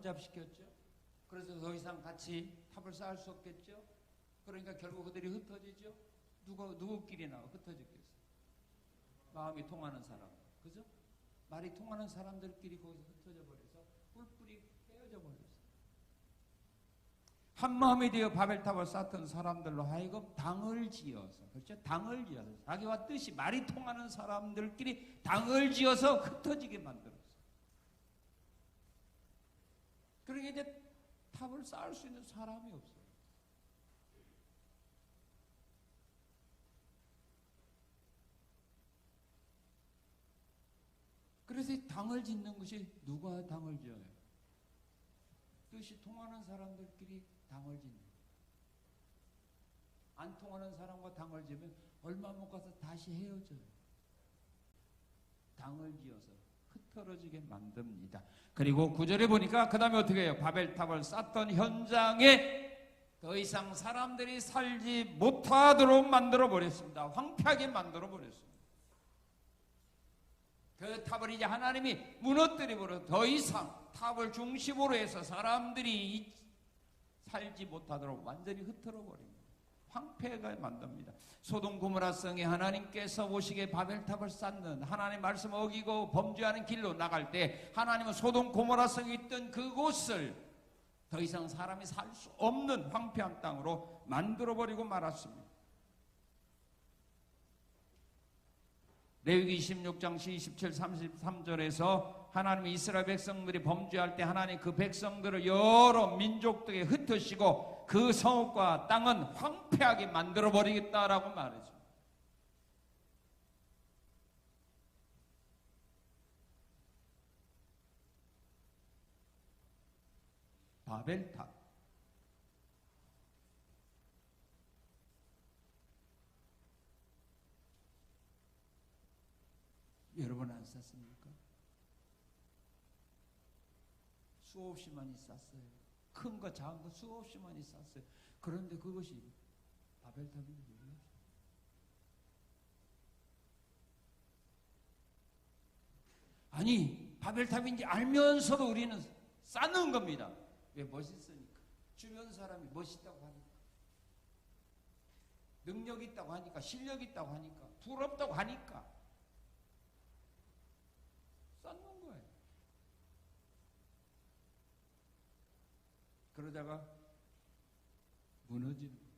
혼잡시켰죠. 그래서 더 이상 같이 탑을 쌓을 수 없겠죠. 그러니까 결국 그들이 흩어지죠. 누구 누구끼리나 흩어졌겠어요. 마음이 통하는 사람, 그죠? 말이 통하는 사람들끼리 거기서 흩어져 버려서 뿔뿔이 헤어져 버렸어요. 한 마음이 되어 바벨탑을 쌓던 사람들로 하여금 당을 지어서 그렇죠? 당을 지어서 자기와 뜻이 말이 통하는 사람들끼리 당을 지어서 흩어지게 만들었어요. 그러게 이제 탑을 쌓을 수 있는 사람이 없어요. 그래서 이 당을 짓는 것이 누가 당을 지어요? 뜻이 통하는 사람들끼리 당을 짓는 거예요. 안 통하는 사람과 당을 지으면 얼마 못 가서 다시 헤어져요. 당을 지어서 흩어지게 만듭니다. 그리고 구절에 보니까 그 다음에 어떻게 해요? 바벨탑을 쌓던 현장에 더 이상 사람들이 살지 못하도록 만들어 버렸습니다. 황폐하게 만들어 버렸습니다. 그 탑을 이제 하나님이 무너뜨려 버려 더 이상 탑을 중심으로 해서 사람들이 살지 못하도록 완전히 흩어져 버립니다. 황폐가 만듭니다. 소돔 고모라 성에 하나님께서 오시게 바벨탑을 쌓는 하나님 말씀 어기고 범죄하는 길로 나갈 때 하나님은 소돔 고모라 성에 있던 그곳을 더 이상 사람이 살 수 없는 황폐한 땅으로 만들어 버리고 말았습니다. 레위기 26장 27, 33절에서 하나님이 이스라엘 백성들이 범죄할 때 하나님 그 백성들을 여러 민족들에 흩으시고 그 성읍과 땅은 황폐하게 만들어 버리겠다라고 말하죠. 바벨탑 여러분 안 쌌습니까? 수없이 많이 쌌어요. 큰 거 작은 거 수없이 많이 쌌어요. 그런데 그것이 바벨탑인 줄 몰라요. 아니 바벨탑인지 알면서도 우리는 쌓는 겁니다. 왜 멋있으니까 주변 사람이 멋있다고 하니까 능력 있다고 하니까 실력 있다고 하니까 부럽다고 하니까 쌓는 거예요. 그러다가 무너지는.